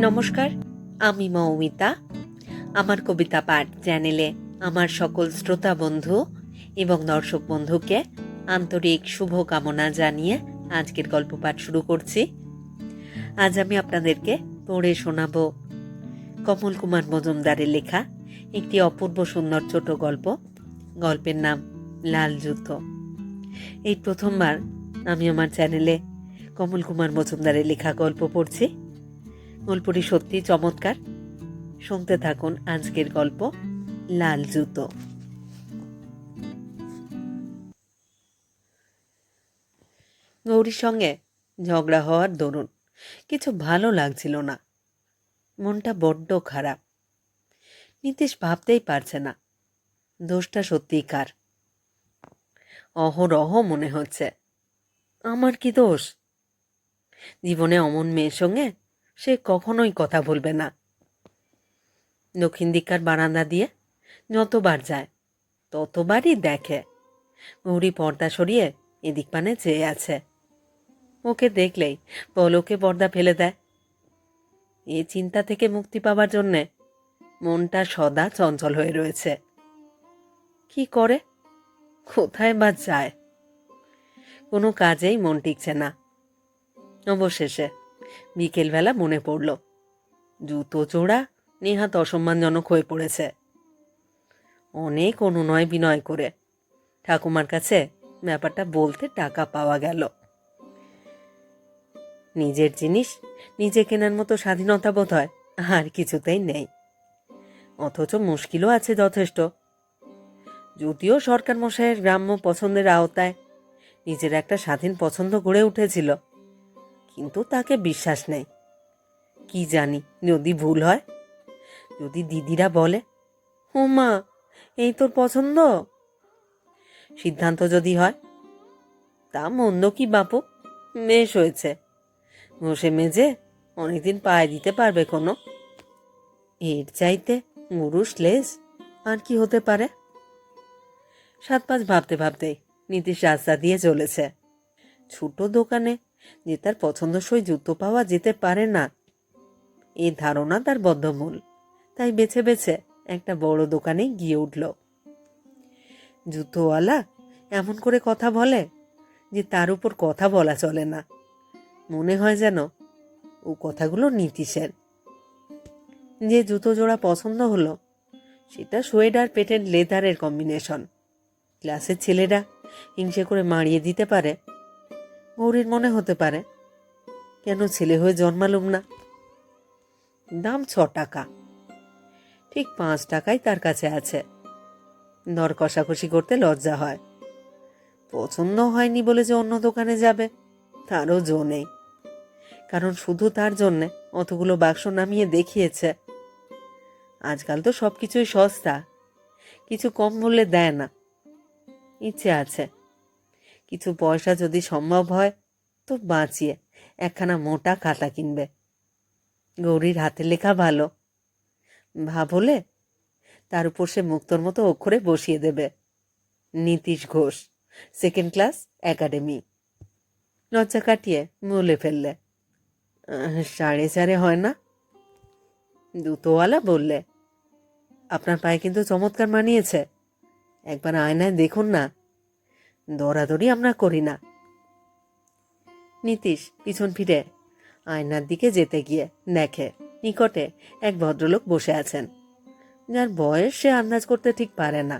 নমস্কার, আমি মৌমিতা। আমার কবিতা পাঠ চ্যানেলে আমার সকল শ্রোতা বন্ধু এবং দর্শক বন্ধুকে আন্তরিক শুভকামনা জানিয়ে আজকের গল্প পাঠ শুরু করছি। আজ আমি আপনাদেরকে পড়ে শোনাব কমল কুমার মজুমদারের লেখা একটি অপূর্ব সুন্দর ছোট গল্প। গল্পের নাম লাল যুদ্ধ। এই প্রথমবার আমি আমার চ্যানেলে কমল কুমার মজুমদারের লেখা গল্প পড়ছি। গল্পটি সত্যি চমৎকার। শুনতে থাকুন আজকের গল্প, লাল জুতো। গৌরীর সঙ্গে ঝগড়া হওয়ার দরুন কিছু ভালো লাগছিল না। মনটা বড্ড খারাপ। নীতিশ ভাবতেই পারছে না, দোষটা সত্যিই কার? অহরহ মনে হচ্ছে। আমার কি দোষ? জীবনে অমন মেয়ের সঙ্গে সে কখনোই কথা বলবে না। দক্ষিণ দিককার বারান্দা দিয়ে যতবার যায়, ততবারই দেখে। গৌরী পর্দা সরিয়ে এদিক পানে চেয়ে আছে। ওকে দেখলেই পলকে পর্দা ফেলে দেয়। এ চিন্তা থেকে মুক্তি পাওয়ার জন্যে মনটা সদা চঞ্চল হয়ে রয়েছে। কি করে? কোথায় বা যায়? কোনো কাজেই মন টিকছে না। অবশেষে বিকেলবেলা মনে পড়ল। জুতো চোড়া নেহাত অসম্মানজনক হয়ে পড়েছে। অনেক অনুনয় বিনয় করে ঠাকুমার কাছে ব্যাপারটা বলতে টাকা পাওয়া গেল। নিজের জিনিস নিজে কেনার মতো স্বাধীনতা বোধ হয় আর কিছুতেই নেই। অথচ মুশকিলও আছে যথেষ্ট। যদিও সরকার মশাইয়ের গ্রাম্য পছন্দের আওতায় নিজের একটা স্বাধীন পছন্দ গড়ে উঠেছিল কিন্তু তাকে বিশ্বাস নেই। কি জানি, যদি ভুল হয়? যদি দিদিরা বলে ও মা, এই তোর পছন্দ? সিদ্ধান্ত যদি হয়, তা মন্দ কি বাপু? বেশ হয়েছে। ঘষে মেজে অনেকদিন পায়ে দিতে পারবে কোনো? এর চাইতে মুরুষ লেস আর কি হতে পারে? সাত পাঁচ ভাবতে ভাবতেই নীতিশ রাস্তা দিয়ে চলেছে। ছোট দোকানে যে তার পছন্দসই জুতো পাওয়া যেতে পারে না। এই ধারণা তার বদ্ধমূল। তাই বেছে বেছে একটা বড় দোকানে গিয়ে উঠল। জুতোওয়ালা এমন করে কথা বলে যে তার উপর কথা বলা চলে না। মনে হয় যেন ও কথাগুলো নীতিশের। যে জুতো জোড়া পছন্দ হলো, সেটা সোয়েড আর পেটেন্ট লেদারের কম্বিনেশন। ক্লাসের ছেলেরা হিংসে করে মারিয়ে দিতে পারে। গৌরীর মনে হতে পারে। কেন ছেলে হয়ে জন্মালুম না? দাম ছ টাকা। ঠিক পাঁচ টাকাই তার কাছে আছে। দর কষাকষি করতে লজ্জা হয়। পছন্দ হয়নি বলে যে অন্য দোকানে যাবে, তারও জো নেই। কারণ শুধু তার জন্যে অতগুলো বাক্স নামিয়ে দেখিয়েছে। আজকাল তো সব কিছুই সস্তা। কিছু কম মূল্যে দেয় না। ইচ্ছে আছে। কিছু পয়সা যদি সম্ভব হয় তো বাঁচিয়ে একখানা মোটা খাতা কিনবে। গৌরীর হাতের লেখা ভালো। ভাব হলে তার উপর সে মুক্তর মতো অক্ষরে বসিয়ে দেবে। Nitish Ghosh second class academy লজ্জা কাটিয়ে বলে ফেললে। "আহ, সাড়ে চারে হয় না? দুটোওয়ালা বললে আপনার পায়ে কিন্তু চমৎকার মানিয়েছে। একবার আয়নায় দেখুন না। দৌড়াদৌড়ি আমরা করি না। নীতিশ পিছন ফিরে আয়নার দিকে যেতে গিয়ে দেখে নিকটে এক ভদ্রলোক বসে আছেন। যার বয়স সে আন্দাজ করতে ঠিক পারে না,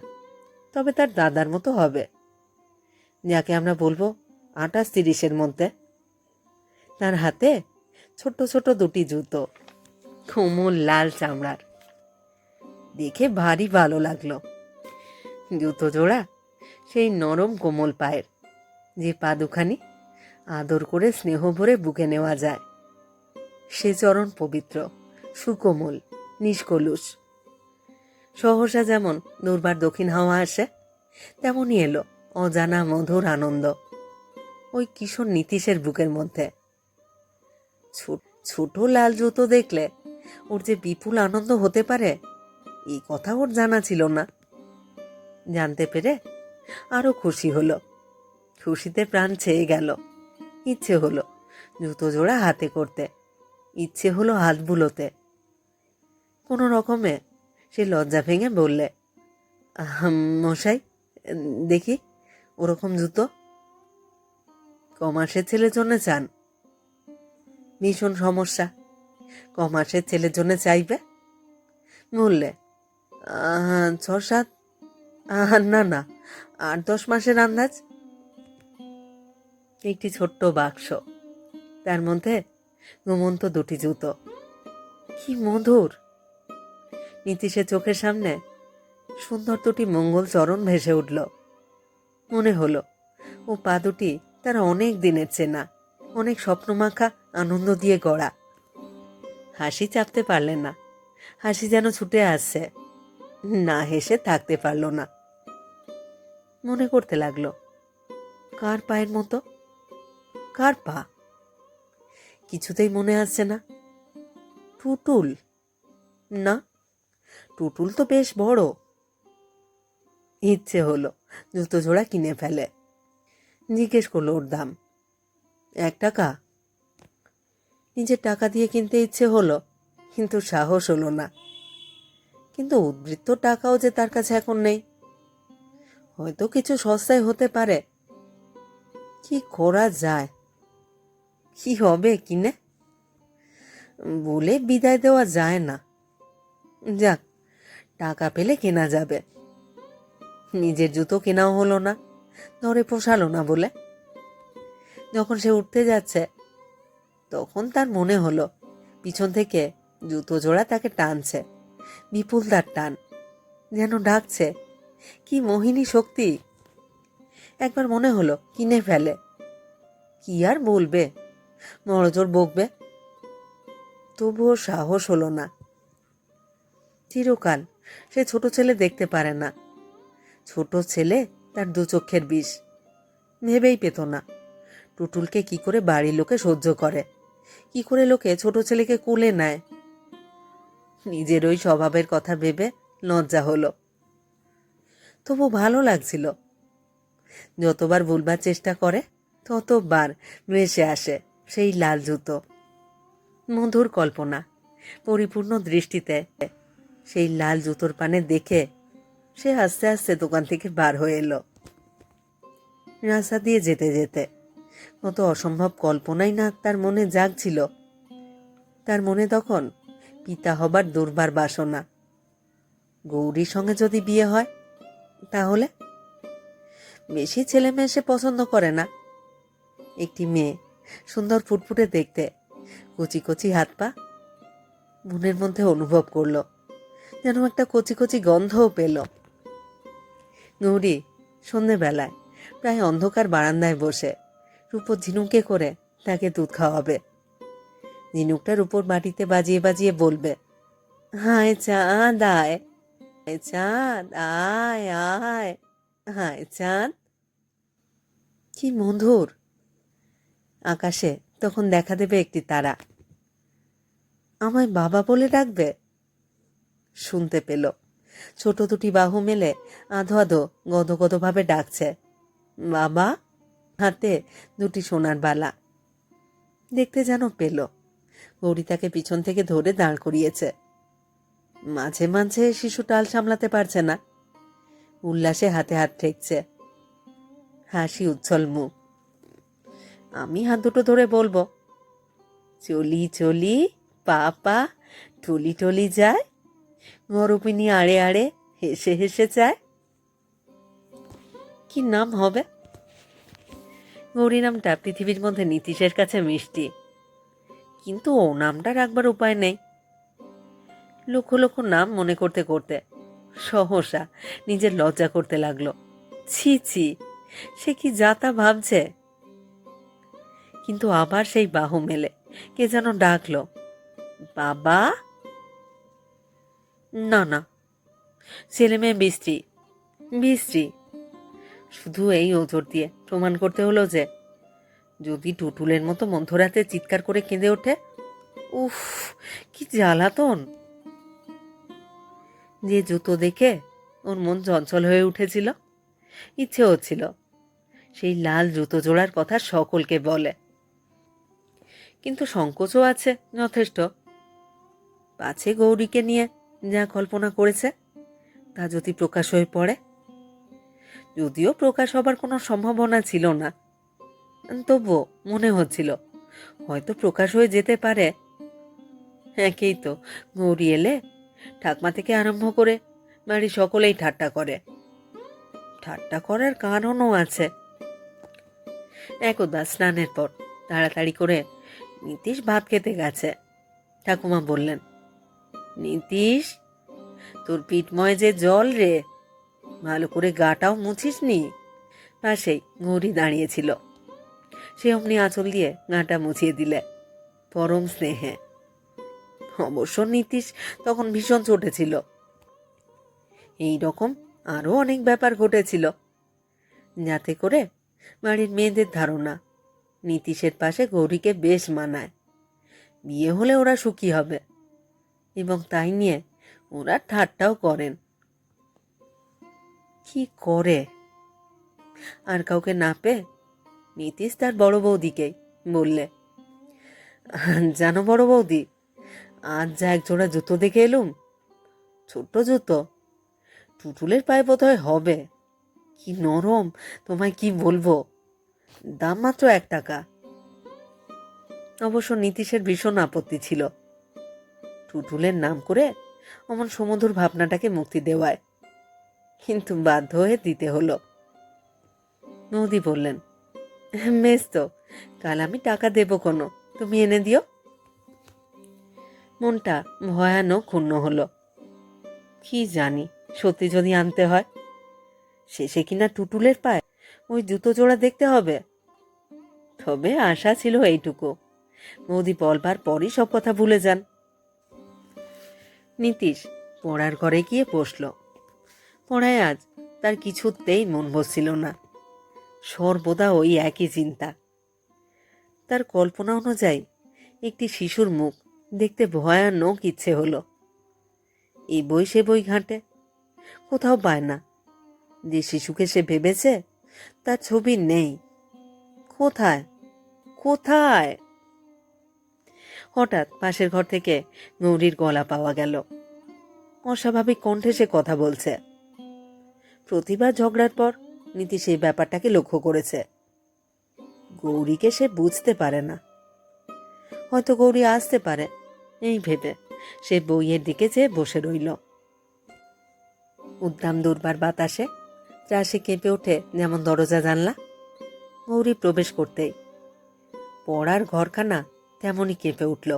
তবে তার দাদার মতো হবে। যাকে আমরা বলব আঠাশ তিরিশের মধ্যে। তার হাতে ছোট ছোট দুটি জুতো, কোমল লাল চামড়ার। দেখে ভারী ভালো লাগল। জুতো জোড়া সেই নরম কোমল পায়ের, যে পা দুখানি আদর করে স্নেহ ভরে বুকে নেওয়া যায়। সে চরণ পবিত্র, সুকোমল, নিষ্কলুষ। সহসা যেমন দুর্বার দক্ষিণ হাওয়া আসে, তেমনই এলো অজানা মধুর আনন্দ। ওই কিশোর নীতিশের বুকের মধ্যে। ছোট লাল জুতো দেখলে ওর যে বিপুল আনন্দ হতে পারে, এই কথা ওর জানা ছিল না। জানতে পেরে আরও খুশি হলো। খুশিতে প্রাণ ছেয়ে গেল। ইচ্ছে হলো জুতো জোড়া হাতে করতে। ইচ্ছে হলো হাত বুলোতে। কোনো রকমে সে লজ্জা ভেঙে বললে "আহম, মশাই দেখি ওরকম জুতো। কমাসের ছেলের জন্য চান। ভীষণ সমস্যা। কমাসের ছেলের জন্য চাইবে? বললে "আহ, ছ সাত না না আট দশ মাসের আন্দাজ? একটি ছোট্ট বাক্স। তার মধ্যে ঘুমন্ত দুটি জুতো। কি মধুর! নীতিশের চোখের সামনে সুন্দর দুটি মঙ্গল চরণ ভেসে উঠল। মনে হলো, ও পা দুটি তারা অনেক দিনের চেনা, অনেক স্বপ্নমাখা, আনন্দ দিয়ে গড়া। হাসি চাপতে পারলেন না। হাসি যেন ছুটে আসছে। না হেসে থাকতে পারল না। মনে করতে লাগল। কার পায়ের মতো? কার পা? কিছুতেই মনে আসছে না। টুটুল। না, টুটুল তো বেশ বড়। ইচ্ছে হলো, জুতো জোড়া কিনে ফেলে। জিজ্ঞেস করল ওর দাম। এক টাকা? নিজের টাকা দিয়ে কিনতে ইচ্ছে হলো, কিন্তু সাহস হলো না। কিন্তু উদ্বৃত্ত টাকাও যে তার কাছে এখন নেই। হয়তো কিছু সস্তায় হতে পারে। কি করা যায়? কি হবে কিনে বলে বিদায় দেওয়া যায় না। যাক, টাকা পেলে কেনা যাবে। নিজের জুতো কেনাও হলো না, ধরে পোষালো না বলে। যখন সে উঠতে যাচ্ছে, তখন তার মনে হলো, পিছন থেকে জুতো জোড়া তাকে টানছে, বিপুল তার টান, যেন ডাকছে। কি মোহিনী শক্তি? একবার মনে হলো, কিনে ফেলে। কি আর বলবে? মরজোর বকবে। তবুও সাহস হলো না। চিরকাল সে ছোট ছেলে দেখতে পারে না। ছোট ছেলে তার দু চক্ষের বিষ। ভেবেই পেত না। টুটুলকে কি করে বাড়ির লোকে সহ্য করে? কি করে লোকে ছোট ছেলেকে কুলে নেয়? নিজের ওই স্বভাবের কথা ভেবে লজ্জা হলো। তবু ভালো লাগছিল। যতবার ভুলবার চেষ্টা করে, ততবার ভেসে আসে সেই লাল জুতো। মধুর কল্পনা, পরিপূর্ণ দৃষ্টিতে সেই লাল জুতোর পানে দেখে সে আস্তে আস্তে দোকান থেকে বার হয়ে এলো। রাস্তা দিয়ে যেতে যেতে কত অসম্ভব কল্পনাই না তার মনে জাগছিল। তার মনে তখন পিতা হবার দুর্বার বাসনা। গৌরীর সঙ্গে যদি বিয়ে হয় তাহলে? বেশি ছেলে মেয়ে সে পছন্দ করে না। একটি মেয়ে, সুন্দর ফুটফুটে দেখতে, কচি কচি হাত পা, মনের মধ্যে অনুভব করল, যেন একটা কচি কচি গন্ধও পেল। গৌরী সন্ধেবেলায়, প্রায় অন্ধকার বারান্দায় বসে, রূপো ঝিনুকে করে তাকে দুধ খাওয়াবে। ঝিনুকটার উপর মাটিতে বাজিয়ে বাজিয়ে বলবে, হায় চাঁদ আয় চাঁদ, আয় আয় হায় চাঁদ। কি মধুর। আকাশে তখন দেখা দেবে একটি তারা। আমায় বাবা বলে ডাকবে? শুনতে পেল। ছোট দুটি বাহু মেলে আধো আধো গদ গদভাবে ডাকছে। বাবা, হাতে দুটি সোনার বালা। দেখতে যেন পেল। গৌরী তাকে পিছন থেকে ধরে দাঁড় করিয়েছে। মাঝে মাঝে শিশু টাল সামলাতে পারছে না। উল্লাসে হাতে হাত ঠেকছে। হাসি উচ্ছল মুখ। আমি হাত দুটো ধরে বলব, চলি চলি পা পা টলি টলি যায়। গরপিনী আড়ে আড়ে হেসে হেসে যায়। কি নাম হবে? গৌরী নামটা পৃথিবীর মধ্যে নীতিশের কাছে মিষ্টি। কিন্তু ও নামটা রাখবার উপায় নেই। লক্ষ লক্ষ নাম মনে করতে করতে সহসা নিজের লজ্জা করতে লাগল। ছি ছি, সে কি যাতা ভাবছে? কিন্তু আবার সেই বাহু মেলে, কে যেন ডাকলো, বাবা? না না, ছেলে মেয়ে বৃষ্টি বৃষ্টি শুধু এই ওজোর দিয়ে প্রমাণ করতে হলো যে, যদি টুটুলের মতো মধ্যরাতে চিৎকার করে কেঁদে ওঠে, উফ, কি জ্বালাতন। যে জুতো দেখে ওর মন চঞ্চল হয়ে উঠেছিল। ইচ্ছে হচ্ছিল সেই লাল জুতো জোড়ার কথা সকলকে বলে। কিন্তু সংকোচও আছে, যথেষ্ট। পাছে গৌরীকে নিয়ে যা কল্পনা করেছে, তা যদি প্রকাশ হয়ে পড়ে? যদিও প্রকাশ হবার কোনো সম্ভাবনা ছিল না। তবুও মনে হচ্ছিল, হয়তো প্রকাশ হয়ে যেতে পারে। একেই তো, গৌরী এলে ঠাকমা থেকে আরম্ভ করে বাড়ি সকলেই ঠাট্টা করে। ঠাট্টা করার কারণও আছে। একদা স্নানের পর তাড়াতাড়ি করে নীতিশ ভাত খেতে গেছে। ঠাকুমা বললেন, নীতিশ, তোর পিঠময় যে জল রে, ভালো করে গাটাও মুছিস নি পাশেই গৌরী দাঁড়িয়েছিল সে অমনি আঁচল দিয়ে গাটা মুছিয়ে দিলে, পরম স্নেহে। অবশ্য নীতিশ তখন ভীষণ চটেছিল। এই রকম আরও অনেক ব্যাপার ঘটেছিল। যাতে করে বাড়ির মেয়েদের ধারণা নীতিশের পাশে গৌরীকে বেশ মানায়। বিয়ে হলে ওরা সুখী হবে এবং তাই নিয়ে ওরা ঠাট্টাও করেন। কি করে? আর কাউকে না পেয়ে নীতিশ তার বড় বৌদিকেই বললে, জানো বড় বৌদি আজ যা এক জোড়া জুতো দেখে এলুম। ছোট্ট জুতো। টুটুলের পায়ে বোধহয় হবে। কি নরম, তোমায় কি বলব? দাম মাত্র এক টাকা। অবশ্য নীতিশের ভীষণ আপত্তি ছিল। টুটুলের নাম করে অমন সমুদ্র ভাবনাটাকে মুক্তি দেওয়ায়। কিন্তু বাধ্য হয়ে দিতে হলো। নদী বললেন বেশ তো, কাল আমি টাকা দেবো কোনো। তুমি এনে দিও। মনটা ভয়ানক ক্ষুণ্ণ হলো। কি জানি, সত্যি যদি আনতে হয়। শেষে কিনা টুটুলের পায় ওই জুতো জোড়া দেখতে হবে? তবে আশা ছিল এইটুকু। মোদি বলবার পরই সব কথা ভুলে যান। নীতিশ পড়ার ঘরে গিয়ে বসল। পড়ায় আজ তার কিছুতেই মন বসছিল না। সর্বদা ওই একই চিন্তা। তার কল্পনা অনুযায়ী একটি শিশুর মুখ দেখতে ভয়ানক ইচ্ছে হলো। এই বই সে বই ঘাঁটে, কোথাও পায় না। যে শিশুকে সে ভেবেছে, তার ছবি নেই। কোথায়? কোথায়? হঠাৎ পাশের ঘর থেকে গৌরীর গলা পাওয়া গেল। অস্বাভাবিক কণ্ঠে সে কথা বলছে। প্রতিবার ঝগড়ার পর নীতি সেই ব্যাপারটাকে লক্ষ্য করেছে। গৌরীকে সে বুঝতে পারে না। হয়তো গৌরী আসতে পারে। এই ভেবে সে বইয়ের দিকে চেয়ে বসে রইল। উদ্দাম দুর্বার বাতাসে ত্রাসে কেঁপে ওঠে যেমন দরজা জানলা। গৌরী প্রবেশ করতেই পড়ার ঘরখানা তেমনই কেঁপে উঠল।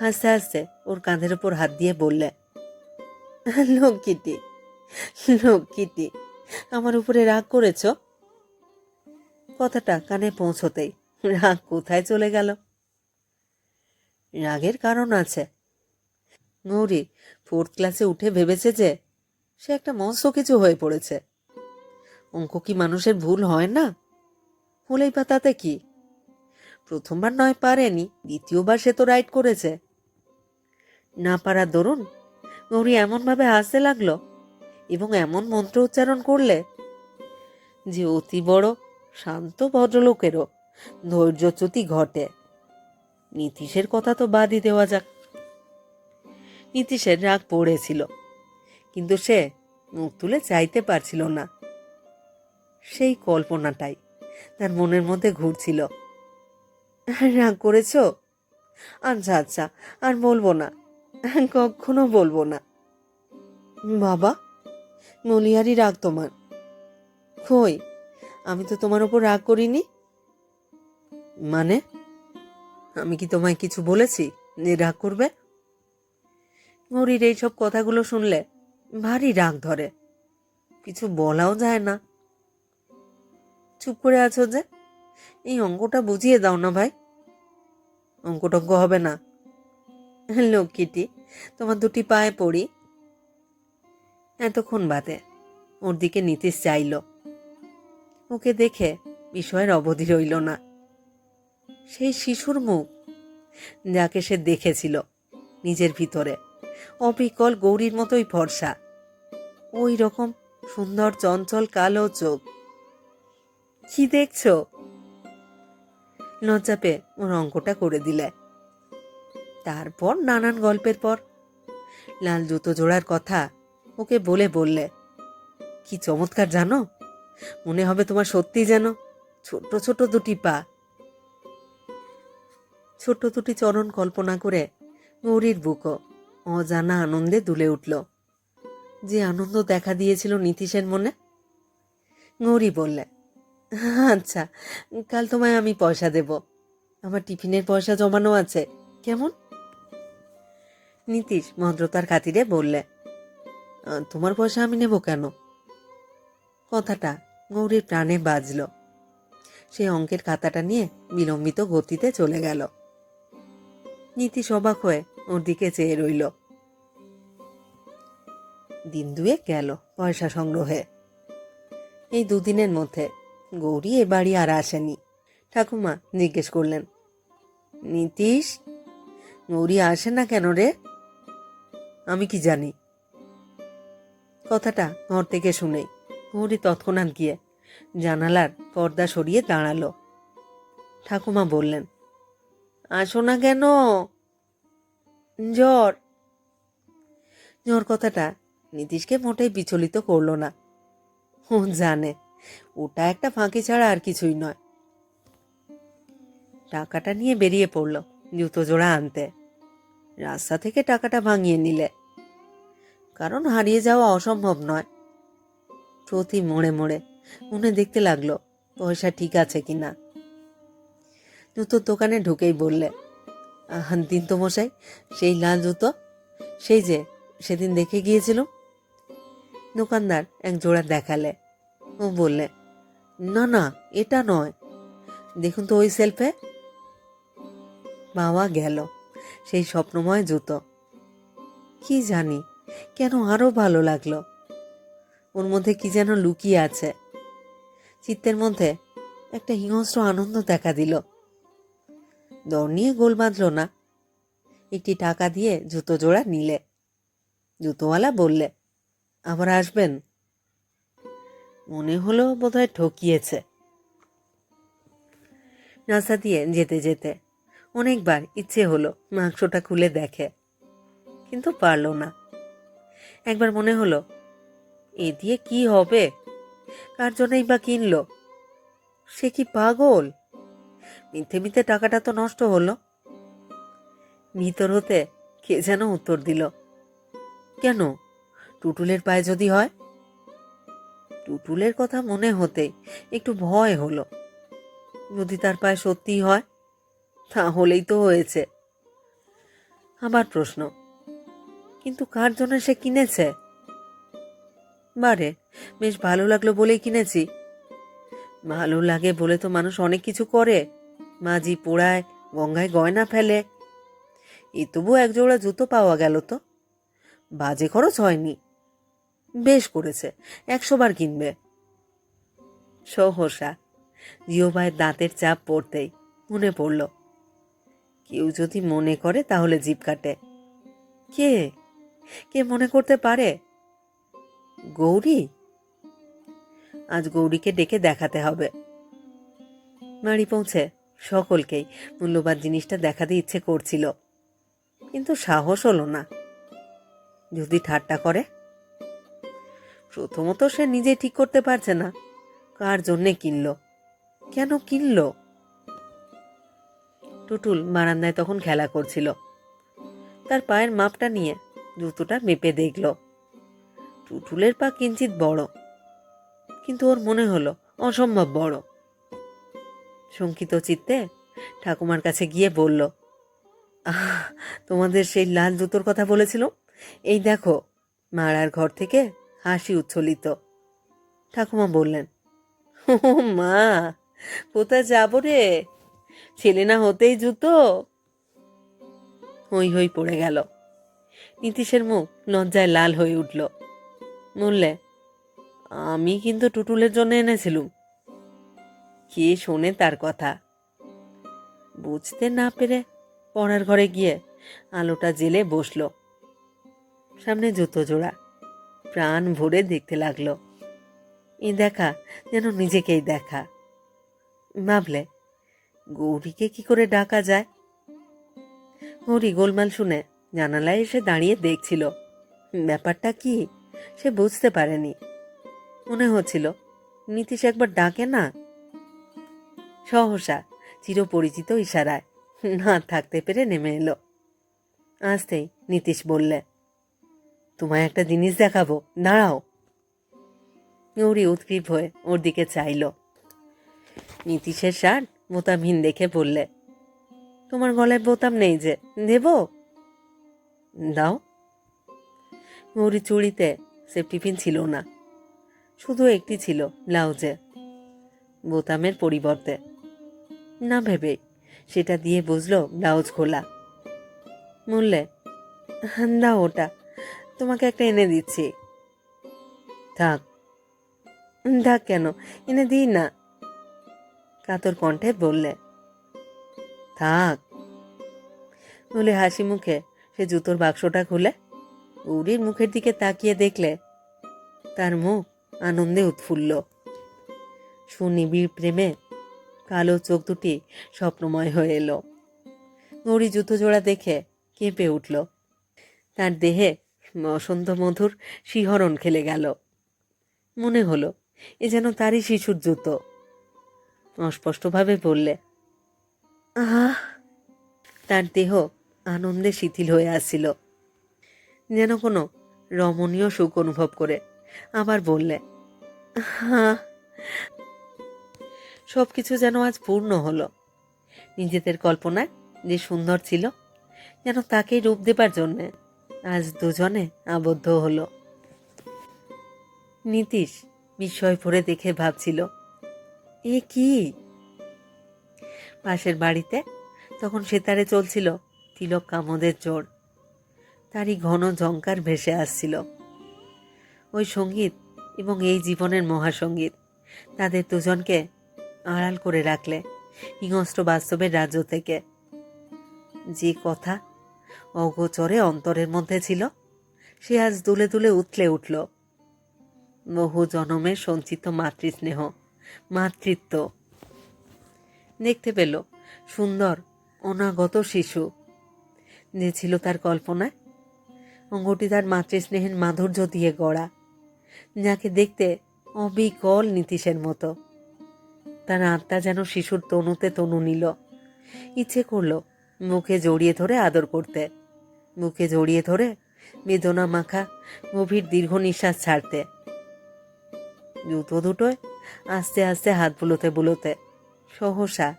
হাসতে হাসতে ওর কাঁধের ওপর হাত দিয়ে বললে লক্ষ্মীটি লক্ষ্মীটি আমার উপরে রাগ করেছ? কথাটা কানে পৌঁছতেই রাগ কোথায় চলে গেল? রাগের কারণ আছে। গৌরী ফোর্থ ক্লাসে উঠে ভেবেছে যে সে একটা মস্ত কিছু হয়ে পড়েছে। অঙ্ক কি মানুষের ভুল হয় না? হলেই বা তাতে কি? প্রথমবার নয় পারেনি, দ্বিতীয়বার সে তো রাইট করেছে। না পারার দরুন গৌরী এমনভাবে হাসতে লাগল এবং এমন মন্ত্র উচ্চারণ করলে যে অতি বড় শান্ত ভদ্রলোকেরও ধৈর্যচ্যুতি ঘটে। নীতিশের কথা তো বাদই দেওয়া যাক। নীতিশের রাগ পড়েছিল, কিন্তু সে মুখ তুলে চাইতে পারছিল না। সেই কল্পনাটাই তার মনের মধ্যে ঘুরছিল। রাগ করেছ? আচ্ছা আচ্ছা আর বলব না, কখনো বলব না। বাবা মলিয়ারি রাগ তোমার। কই, আমি তো তোমার ওপর রাগ করিনি। মানে? আমি কি তোমায় কিছু বলেছি? রাগ করবে? গৌরীর এইসব কথাগুলো শুনলে ভারী রাগ ধরে। কিছু বলাও যায় না। চুপ করে আছো যে? এই অঙ্কটা বুঝিয়ে দাও না ভাই। অঙ্ক টঙ্ক হবে না। লক্ষ্মীটি তোমার দুটি পায়ে পড়ি। এতক্ষণ বাদে ওর দিকে নীতিশ চাইল। ওকে দেখে বিষয়ের অবধি রইল না। সেই শিশুর মুখ যাকে সে দেখেছিল নিজের ভিতরে। অবিকল গৌরীর মতোই ভরসা ওই রকম সুন্দর চঞ্চল কালো চোখ। কি দেখছ? লজ্জা পেয়ে ওর অঙ্কটা করে দিলে। তারপর নানান গল্পের পর। লাল জুতো জোড়ার কথা ওকে বলে বললে, কি চমৎকার জানো? মনে হবে তোমার সত্যি যেন ছোট ছোট দুটি পা ছোট্ট দুটি চরণ কল্পনা করে গৌরীর বুকও অজানা আনন্দে দুলে উঠল। যে আনন্দ দেখা দিয়েছিল নীতিশের মনে? গৌরী বললে আচ্ছা কাল তোমায় আমি পয়সা দেব। আমার টিফিনের পয়সা জমানো আছে, কেমন? নীতিশ ভদ্রতার খাতিরে বললে তোমার পয়সা আমি নেব কেন? কথাটা গৌরীর প্রাণে বাজল। সে অঙ্কের খাতাটা নিয়ে বিলম্বিত গতিতে চলে গেল। নীতিশ অবাক হয়ে ওর দিকে চেয়ে রইল। দিন দুয়ে গেল পয়সা সংগ্রহে। এই দুদিনের মধ্যে গৌরী এ বাড়ি আর আসেনি। ঠাকুমা জিজ্ঞেস করলেন, নীতিশ, গৌরী আসে না কেন রে? আমি কি জানি? কথাটা ঘর থেকে শুনেই গৌরী তৎক্ষণাৎ গিয়ে জানালার পর্দা সরিয়ে দাঁড়াল। ঠাকুমা বললেন আসো না কেন? জ্বর। জ্বর কথাটা নীতিশকে মোটেই বিচলিত করল না। ও জানে, ওটা একটা ফাঁকি ছাড়া আর কিছুই নয়। টাকাটা নিয়ে বেরিয়ে পড়ল জুতো জোড়া আনতে। রাস্তা থেকে টাকাটা ভাঙিয়ে নিলে। কারণ হারিয়ে যাওয়া অসম্ভব নয়। প্রতি মোড়ে মোড়ে মনে দেখতে লাগল, পয়সা ঠিক আছে কিনা। জুতোর দোকানে ঢুকেই বললে "আহ, দিন তো মশাই সেই লাল জুতো? সেই যে সেদিন দেখে গিয়েছিল দোকানদার এক জোড়া দেখালে ও বললে না না এটা নয়। দেখুন তো ওই সেলফে। পাওয়া গেল সেই স্বপ্নময় জুতো। কি জানি কেন আরও ভালো লাগল। ওর মধ্যে কি যেন লুকিয়ে আছে। চিত্তের মধ্যে একটা হিংস্র আনন্দ দেখা দিল। দর নিয়ে গোল বাঁধল না। একটি টাকা দিয়ে জুতো জোড়া নিলে। জুতোওয়ালা বললে, আবার আসবেন? মনে হলো বোধহয় ঠকিয়েছে। রাস্তা দিয়ে যেতে যেতে অনেকবার ইচ্ছে হলো মাংসটা খুলে দেখে, কিন্তু পারল না। একবার মনে হলো, এ দিয়ে কি হবে? কার জন্যই বা কিনলো? সে কি পাগল? মিথ্যে টাকাটা তো নষ্ট হলো। ভিতর হতে কে যেন উত্তর দিল। কেন? টুটুলের পায়ে যদি হয়? টুটুলের কথা মনে হতেই একটু ভয় হলো। যদি তার পায়ে সত্যিই হয়, তাহলেই তো হয়েছে। আবার প্রশ্ন, কিন্তু কার জন্য সে কিনেছে? বারে, বেশ ভালো লাগল বলেই কিনেছি। ভালো লাগে বলে তো মানুষ অনেক কিছু করে। মাঝি পোড়ায়, গঙ্গায় গয়না ফেলে। এ তবু এক জোড়া জুতো পাওয়া গেল তো। বাজে খরচ হয়নি। বেশ করেছে, একশো বার কিনবে। সহসা, জিও ভাইয়ের দাঁতের চাপ পড়তেই মনে পড়ল। কেউ যদি মনে করে তাহলে জিপ কাটে। কে? কে মনে করতে পারে? গৌরী? আজ গৌরীকে ডেকে দেখাতে হবে। বাড়ি পৌঁছে সকলকেই মূল্যবান জিনিসটা দেখাতে ইচ্ছে করছিল। কিন্তু সাহস হলো না। যদি ঠাট্টা করে? প্রথমত সে নিজে ঠিক করতে পারছে না। কার জন্যে কিনলো? কেন কিনলো? টুটুল বারান্দায় তখন খেলা করছিল। তার পায়ের মাপটা নিয়ে জুতোটা মেপে দেখল। টুটুলের পা কিঞ্চিত বড়। কিন্তু ওর মনে হলো, অসম্ভব বড়। শঙ্কিত চিত্তে ঠাকুমার কাছে গিয়ে বলল তোমাদের সেই লাল জুতোর কথা বলেছিল? এই দেখো, মারার ঘর থেকে হাসি উচ্ছলিত। ঠাকুমা বললেন, ও মা, কোথায় যাব রে? ছেলে না হতেই জুতো? হই হই পড়ে গেল। নীতিশের মুখ লজ্জায় লাল হয়ে উঠল। বললে, আমি কিন্তু টুটুলের জন্য এনেছিলুম। কে শোনে তার কথা? বুঝতে না পেরে পড়ার ঘরে গিয়ে আলোটা জেলে বসল। সামনে জুতো জোড়া। প্রাণ ভরে দেখতে লাগল। এই দেখা যেন নিজেকেই দেখা। ভাবলে, গৌরীকে কি করে ডাকা যায়? গৌরী গোলমাল শুনে জানালায় এসে দাঁড়িয়ে দেখছিল। ব্যাপারটা কি? সে বুঝতে পারেনি। মনে হচ্ছিল, নীতিশ একবার ডাকে না? সহসা, চিরপরিচিত ইশারায়। না থাকতে পেরে নেমে এলো। আসতেই নীতিশ বললে, তোমায় একটা জিনিস দেখাবো, দাঁড়াও। গৌরী উৎগ্রীব হয়ে ওর দিকে চাইল। নীতিশের শার্ট বোতামহীন দেখে বললে, তোমার গলায় বোতাম নেই যে, দেব? দাও। গৌরী চুড়িতে সেফটি পিন ছিল না, শুধু একটি ছিল ব্লাউজে, বোতামের পরিবর্তে। না ভেবে। সেটা দিয়ে বুঝলো ব্লাউজ খোলা। বললে "হ্যাঁ, দাও ওটা তোমাকে একটা এনে দিচ্ছি। থাক। থাক কেন? এনে দিই না। কাতর কণ্ঠে বললে থাক। বলে হাসি মুখে সে জুতোর বাক্সটা খুলে উড়ির মুখের দিকে তাকিয়ে দেখলে তার মুখ আনন্দে উৎফুল্ল। সুনিবিড় প্রেমে কালো চোখ দুটি স্বপ্নময় হয়ে এলো। গৌরী জুতো জোড়া দেখে কেঁপে উঠল। তার দেহে বসন্ত মধুর শিহরণ খেলে গেল। মনে হলো, এ যেন তারই শিশুর জুতো। অস্পষ্টভাবে বললে, আহ! তার দেহ আনন্দে শিথিল হয়ে আসছিল যেন কোনো রমণীয় সুখ অনুভব করে আবার বললে সব কিছু যেন আজ পূর্ণ হলো। নিজেদের কল্পনায় যে সুন্দর ছিল, যেন তাকেই রূপ দেবার জন্যে আজ দুজনে আবদ্ধ হলো। নীতিশ বিস্ময় ভরে দেখে ভাবছিল, এ কি? পাশের বাড়িতে তখন সেতারে চলছিল তিলক কামদের জোর তারই ঘন ঝঙ্কার ভেসে আসছিল। ওই সংগীত এবং এই জীবনের মহাসঙ্গীত, তাদের দুজনকে আড়াল করে রাখলে হিংস্র বাস্তবের রাজ্য থেকে। যে কথা অগোচরে অন্তরের মধ্যে ছিল, সে আজ দুলে দুলে উতলে উঠল। বহু জনমের সঞ্চিত মাতৃস্নেহ, মাতৃত্ব। দেখতে পেল সুন্দর, অনাগত শিশু। যে ছিল তার কল্পনায়, অঙ্গটি তার মাতৃস্নেহের মাধুর্য দিয়ে গড়া, যাকে দেখতে অবিকল নীতিশের মতো। তার আত্মা যেন শিশুর তনুতে তনু নিল। ইচ্ছে করল মুখে জড়িয়ে ধরে আদর করতে। মুখে জড়িয়ে ধরে বেদনা মাখা গভীর দীর্ঘ নিঃশ্বাস ছাড়তে। জুতো দুটোয় আস্তে আস্তে হাত বুলোতে বুলোতে সহসা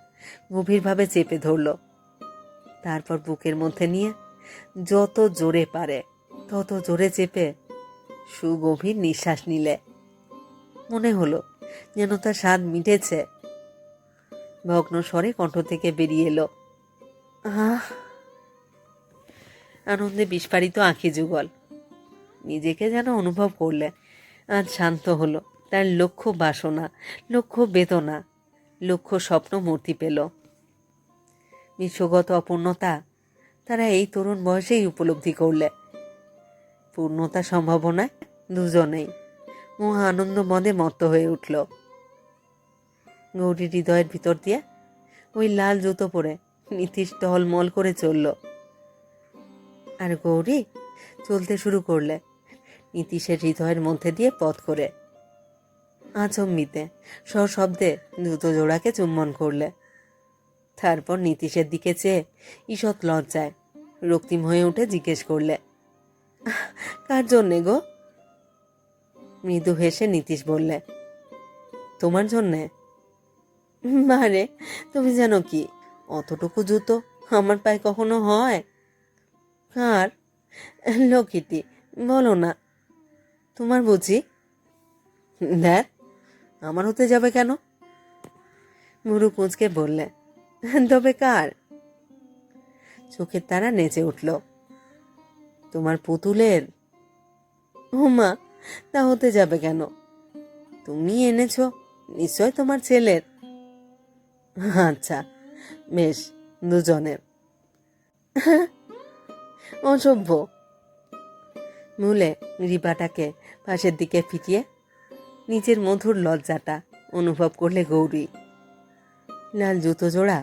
গভীরভাবে চেপে ধরল। তারপর বুকের মধ্যে নিয়ে যত জোরে পারে, তত জোরে চেপে সুগভীর নিঃশ্বাস নিলে। মনে হলো যেন তার স্বাদ মিটেছে। ভগ্ন স্বরে কণ্ঠ থেকে বেরিয়ে এলো। আনন্দে বিস্ফারিত আঁখি যুগল। নিজেকে যেন অনুভব করলে আজ শান্ত হলো। তার লক্ষ্য বাসনা, লক্ষ্য বেদনা, লক্ষ্য স্বপ্ন মূর্তি পেল। বিশ্বগত অপূর্ণতা, তারা এই তরুণ বয়সেই উপলব্ধি করলে। পূর্ণতা সম্ভাবনায় দুজনেই মহা আনন্দ মদে মত্ত হয়ে উঠল। গৌরীর হৃদয়ের ভিতর দিয়ে ওই লাল জুতো পরে নীতিশ টহলমল করে চলল। আর গৌরী চলতে শুরু করলে নীতিশের হৃদয়ের মধ্যে দিয়ে পথ করে। আচম্বিতে সশব্দে জুতো জোড়াকে চুম্বন করলে। তারপর নীতিশের দিকে চেয়ে ঈষৎ লজ্জায় রক্তিম হয়ে উঠে জিজ্ঞেস করলে কার জন্যে গো? মৃদু হেসে নীতিশ বললে, তোমার জন্যে মারে, তুমি জানো কি? অতটুকু জুতো আমার পায়ে কখনো হয়? কার লক্ষ্মীটি বলো না। তোমার বুঝি? দেখ, আমার হতে যাবে কেন? মুরু কুঁচকে বললে, তবে কার? চোখের তারা নেচে উঠল। তোমার পুতুলের? মা তা হতে যাবে কেন? তুমি এনেছো, নিশ্চয় তোমার ছেলের। আচ্ছা বেশ দুজনের অসভ্য। মূলে রিবাটাকে পাশের দিকে ফিটিয়ে নিজের মধুর লজ্জাটা অনুভব করলে গৌরী। লাল জুতো জোড়া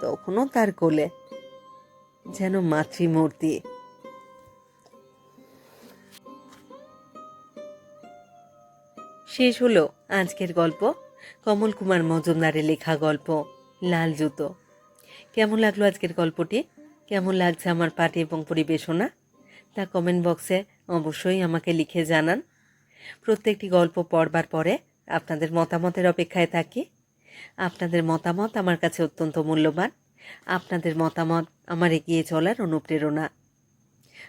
তখনও তার কোলে, যেন মাতৃমূর্তি। শেষ হলো আজকের গল্প। কমল কুমার মজুমদারের লেখা গল্প, লাল জুতো। কেমন লাগল আজকের গল্পটি? কেমন লাগছে আমার পাঠ এবং পরিবেশনা? তা কমেন্ট বক্সে অবশ্যই আমাকে লিখে জানান। প্রত্যেকটি গল্প পড়বার পরে আপনাদের মতামতের অপেক্ষায় থাকি। আপনাদের মতামত আমার কাছে অত্যন্ত মূল্যবান। আপনাদের মতামত আমার এগিয়ে চলার অনুপ্রেরণা।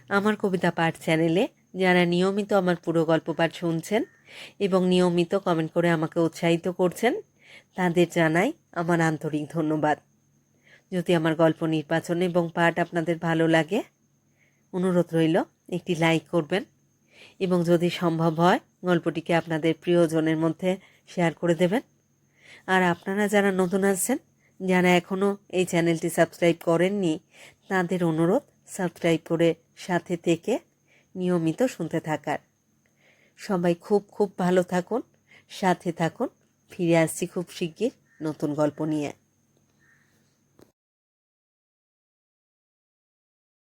আমার কবিতা পাঠ চ্যানেলে যারা নিয়মিত আমার পুরো গল্প পাঠ শুনছেন এবং নিয়মিত কমেন্ট করে আমাকে উৎসাহিত করছেন। তাদের জানাই আমার আন্তরিক ধন্যবাদ। যদি আমার গল্প নির্বাচন এবং পাঠ আপনাদের ভালো লাগে, অনুরোধ রইল একটি লাইক করবেন। এবং যদি সম্ভব হয়, গল্পটিকে আপনাদের প্রিয়জনের মধ্যে শেয়ার করে দেবেন। আর আপনারা যারা নতুন আসছেন যারা এখনও এই চ্যানেলটি সাবস্ক্রাইব করেননি, তাদের অনুরোধ সাবস্ক্রাইব করে সাথে থেকে নিয়মিত শুনতে থাকার। সবাই খুব খুব ভালো থাকুন সাথে থাকুন ফিরে আসছি খুব শিগগির নতুন গল্প নিয়ে।